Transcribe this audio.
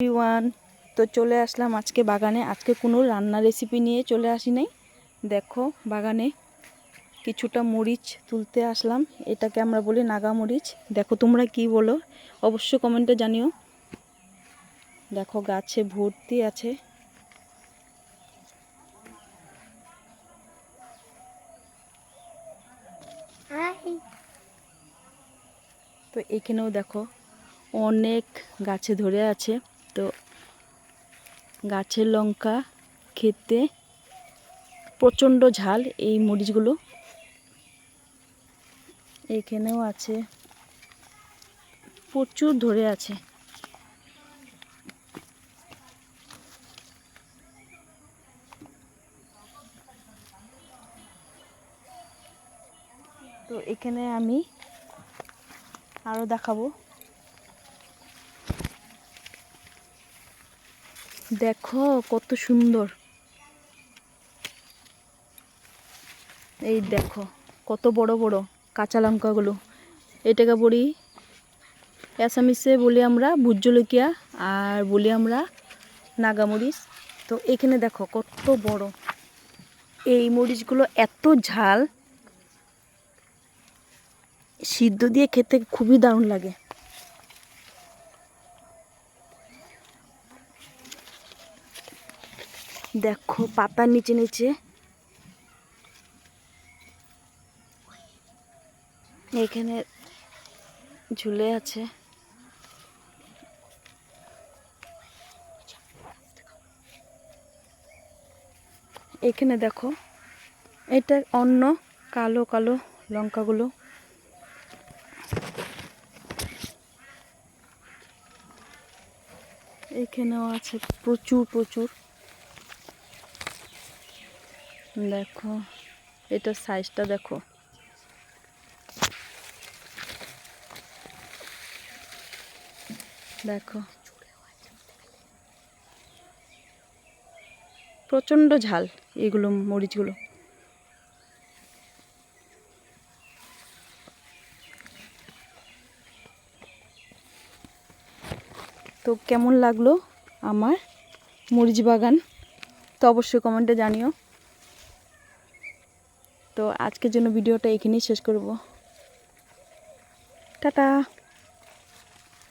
One তো চলে আসলাম আজকে বাগানে। আজকে কোনো রান্না রেসিপি নিয়ে চলে আসি নাই। দেখো বাগানে কিছুটা মরিচ তুলতে আসলাম। এটাকে আমরা বলি নাগা মরিচ। দেখো তোমরা কি বলো? অবশ্যই কমেন্টে জানিও। দেখো গাছে ভর্তি আছে। তো এখানেও দেখো অনেক গাছে ধরে আছে। তো গাছের লঙ্কা খেতে প্রচণ্ড ঝাল এই মরিচগুলো। এখানেও আছে। প্রচুর ধরে আছে। তো এখানে আমি আরও দেখাবো। দেখো, কত সুন্দর। এই দেখো, কত বড় বড় কাঁচা লঙ্কাগুলো। এটাকে বলি অ্যাসামিসে বলি আমরা ভুট জলকিয়া আর বলি আমরা নাগামরিচ। তো এখানে দেখো, কত বড়। এই মরিচগুলো এত ঝাল, সিদ্ধ দিয়ে খেতে খুবই দারুণ লাগে। দেখো পাতার নিচে নিচে। এখানে ঝুলে আছে। এখানে দেখো এটা অন্য কালো কালো লঙ্কাগুলো। এখানেও আছে প্রচুর প্রচুর। দেখো এটা সাইজটা দেখো। দেখো। প্রচণ্ড ঝাল এগুলো, মরিচগুলো। তো কেমন লাগল আমার মরিচ বাগান? তো অবশ্যই কমেন্টে জানিও। তো আজকের জন্য ভিডিওটা এখানেই শেষ করব। টাটা।